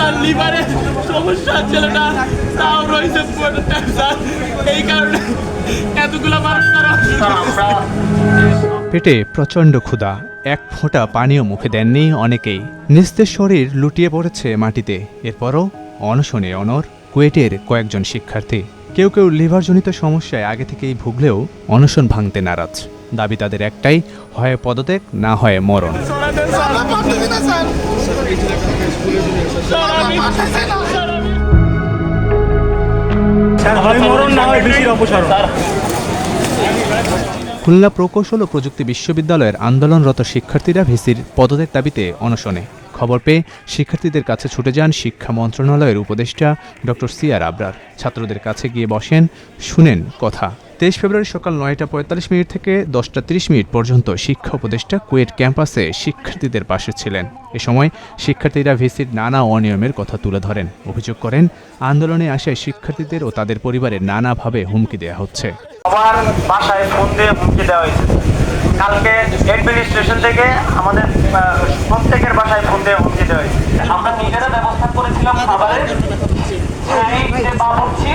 Sir লিভারে সমস্যা ছেলেটা তাও রয়েছে এই কারণে এতগুলো মানুষ অসুস্থ। পেটে প্রচণ্ড ক্ষুধা। এক ফোঁটা পানীয় মুখে দেননি অনেকেই। নিস্তেজ শরীর লুটিয়ে পড়েছে মাটিতে। এরপরও অনশনে অনর কুয়েটের কয়েকজন শিক্ষার্থী। কেউ কেউ লিভারজনিত সমস্যায় আগে থেকেই ভুগলেও অনশন ভাঙতে নারাজ। দাবি তাদের একটাই হয় পদত্যাগ না হয় মরণ। খুলনা প্রকৌশল ও প্রযুক্তি বিশ্ববিদ্যালয়ের আন্দোলনরত শিক্ষার্থীরা ভিসির পদত্যাগ দাবিতে অনশনে। খবর পেয়ে শিক্ষার্থীদের কাছে ছুটে যান শিক্ষা মন্ত্রণালয়ের উপদেষ্টা ডক্টর সিয়ার আবরার। ছাত্রদের কাছে গিয়ে বসেন শুনেন কথা। তেইশ ফেব্রুয়ারি সকাল নয়টা পঁয়তাল্লিশ মিনিট থেকে দশটা তিরিশ মিনিট পর্যন্ত শিক্ষা উপদেষ্টা কুয়েট ক্যাম্পাসে শিক্ষার্থীদের পাশে ছিলেন। এ সময় শিক্ষার্থীরা ভিসির নানা অনিয়মের কথা তুলে ধরেন। অভিযোগ করেন, আন্দোলনে আসা শিক্ষার্থীদের ও তাদের পরিবারের নানাভাবে হুমকি দেওয়া হচ্ছে। সবার বাসায় ফোন দিয়ে হুমকি দেওয়া হয়েছে। কালকে অ্যাডমিনিস্ট্রেশন থেকে আমাদের প্রত্যেকের বাসায় ফোন দিয়ে হুমকি দেওয়া হয়েছে। আমরা নিজেরা ব্যবস্থা করেছিলাম খাবারের বাবুর্চি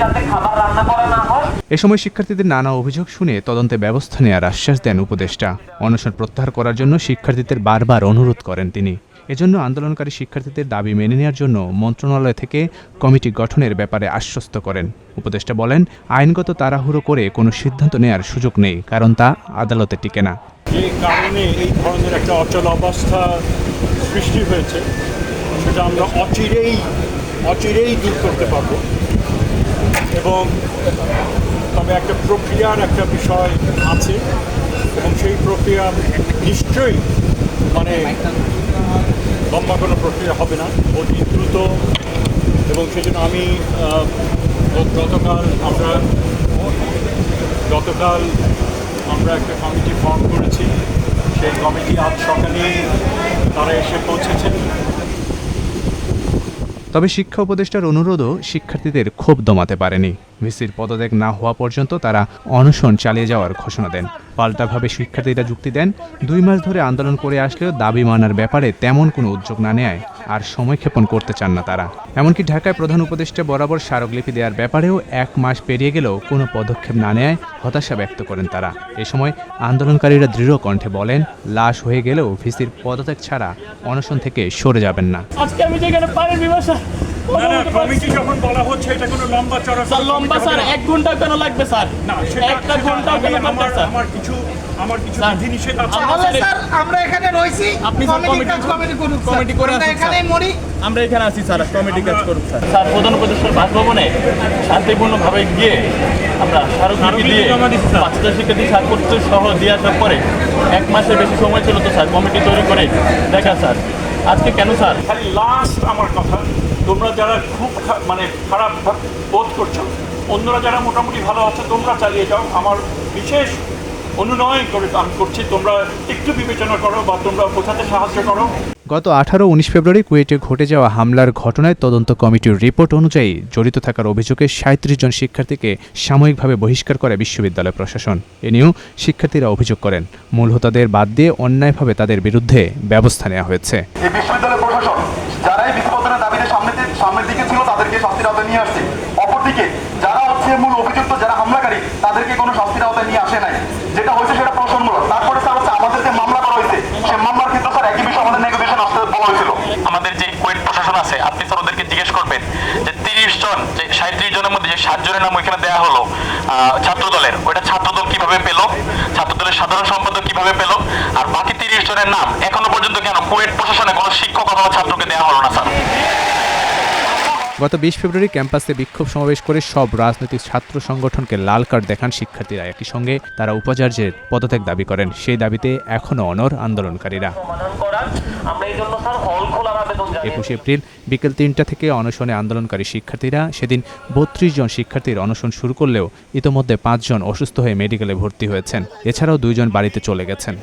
যাতে খাবার রান্না করা না হয়। এ সময় শিক্ষার্থীদের নানা অভিযোগ শুনে তদন্তে ব্যবস্থা নেওয়ার আশ্বাস দেন উপদেষ্টা। অনশন প্রত্যাহার করার জন্য শিক্ষার্থীদের বারবার অনুরোধ করেন তিনি। এজন্য আন্দোলনকারী শিক্ষার্থীদের দাবি মেনে নেওয়ার জন্য মন্ত্রণালয় থেকে কমিটি গঠনের ব্যাপারে আশ্বস্ত করেন। উপদেষ্টা বলেন আইনগত তাড়াহুড়ো করে কোনো সিদ্ধান্ত নেওয়ার সুযোগ নেই কারণ তা আদালতে টিকে না। যে কারণে এই ধরনের একটা অচল অবস্থা সৃষ্টি হয়েছে। সেটা আমরা অচিরেই অচিরেই দূর করতে পারব। এবং তবে একটা প্রক্রিয়ার একটা বিষয় আছে এবং সেই প্রক্রিয়া নিশ্চয়ই মানে লম্বা কোনো প্রক্রিয়া হবে না, অতি দ্রুত এবং সেজন্য আমি গতকাল আমরা গতকাল আমরা একটা কমিটি ফর্ম করেছি। সেই কমিটি আজ সকালে তারা এসে পৌঁছেছেন। তবে শিক্ষা উপদেষ্টার অনুরোধও শিক্ষার্থীদের ক্ষোভ দমাতে পারেনি। ভিসির পদত্যাগ না হওয়া পর্যন্ত তারা অনশন চালিয়ে যাওয়ার ঘোষণা দেন। পাল্টাভাবে শিক্ষার্থীরা যুক্তি দেন, দুই মাস ধরে আন্দোলন করে আসলেও দাবি মানার ব্যাপারে তেমন কোনো উদ্যোগ না নেয়। আর সময়ক্ষেপণ করতে চান না তারা। এমনকি ঢাকায় প্রধান উপদেষ্টা বরাবর স্মারকলিপি দেওয়ার ব্যাপারেও এক মাস পেরিয়ে গেলেও কোনো পদক্ষেপ না নেয় হতাশা ব্যক্ত করেন তারা। এ সময় আন্দোলনকারীরা দৃঢ় কণ্ঠে বলেন, লাশ হয়ে গেলেও ভিসির পদত্যাগ ছাড়া অনশন থেকে সরে যাবেন না। আজকে আমি যেখানে পানির না না কমিটি যখন বলা হচ্ছে এটা কোনো লম্বা চড়া স্যার লম্বা স্যার এক ঘণ্টা কেন লাগবে স্যার? না একটা ঘণ্টা কেন আমার স্যার? আমার কিছু আমার কিছু বিধিনিষেধ আছে। স্যার আমরা এখানে রয়েছি। আপনি কমিটি কমিটি কাজ কমিটি করুক কমিটি করে আমরা আসুন, মরি। আমরা এখানে আছি স্যার কমিটি কাজ করুক স্যার। স্যার প্রধান উপদেষ্টার বাসভবনে শান্তিপূর্ণভাবে গিয়ে আমরা স্মারকলিপি দিয়ে। পাঁচটা শিক্ষার্থী স্বাক্ষরিত সহ দিয়ে আসার পরে এক মাসের বেশি সময় ছিল তো স্যার কমিটি তৈরি করে দেখা স্যার। আজকে কেন স্যার? লাস্ট আমার কথা। তোমরা যারা খুব মানে খারাপ বোধ করছ অন্যরা যারা মোটামুটি ভালো আছে তোমরা চালিয়ে যাও। আমার বিশেষ অনুনয় করে আমি করছি তোমরা একটু বিবেচনা করো বা তোমরা বোঝাতে সাহায্য করো। গত আঠারো উনিশ ফেব্রুয়ারি কুয়েটে ঘটে যাওয়া হামলার ঘটনায় তদন্ত কমিটির রিপোর্ট অনুযায়ী জড়িত থাকার অভিযোগে সাঁত্রিশ জন শিক্ষার্থীকে সাময়িকভাবে বহিষ্কার করে বিশ্ববিদ্যালয় প্রশাসন। এ নিয়েও শিক্ষার্থীরা অভিযোগ করেন মূল হোতাদের বাদ দিয়ে অন্যায়ভাবে তাদের বিরুদ্ধে ব্যবস্থা নেওয়া হয়েছে। বিশ্ববিদ্যালয় প্রশাসন যারাই তাদেরকে শাস্তির আওতায় নিয়ে আসছে। অপরদিকে যারা হচ্ছে মূল অভিযুক্ত যারা হামলাকারী তাদেরকে কোনো শাস্তির আওতায় নিয়ে আসে নাই। যেটা হয়েছে সেটা প্রশাসনমূলক। তারপরে স্যার হচ্ছে আমাদের যে মামলা করা হয়েছে সেই মামলার ক্ষেত্রে স্যার একই বিষয়ে আমাদের নেগোসিয়েশন আসতে বলা হয়েছিল। আমাদের যে কুয়েট প্রশাসন আছে আপনি স্যার ওদেরকে জিজ্ঞেস করবেন যে তিরিশ জন যে সাঁত্রিশ জনের মধ্যে যে সাত জনের নাম ওইখানে দেওয়া হলো আহ, ছাত্রদলের ওইটা ছাত্রদল কীভাবে পেল? ছাত্রদলের সাধারণ সম্পাদক কীভাবে পেল? আর বাকি তিরিশ জনের নাম এখনও পর্যন্ত কেন কুয়েট প্রশাসনে কোনো শিক্ষক অথবা ছাত্রকে দেওয়া হলো না স্যার? গত বিশ ফেব্রুয়ারি ক্যাম্পাসে বিক্ষোভ সমাবেশ করে সব রাজনৈতিক ছাত্র সংগঠনকে লাল কার্ড দেখান শিক্ষার্থীরা। একই সঙ্গে তারা উপাচার্যের পদত্যাগ দাবি করেন। সেই দাবিতে এখনও অনর আন্দোলনকারীরা। একুশে এপ্রিল বিকেল তিনটা থেকে অনশনে আন্দোলনকারী শিক্ষার্থীরা সেদিন বত্রিশ জন শিক্ষার্থীর অনশন শুরু করলেও ইতোমধ্যে পাঁচজন অসুস্থ হয়ে মেডিকেলে ভর্তি হয়েছেন। এছাড়াও দুইজন বাড়িতে চলে গেছেন।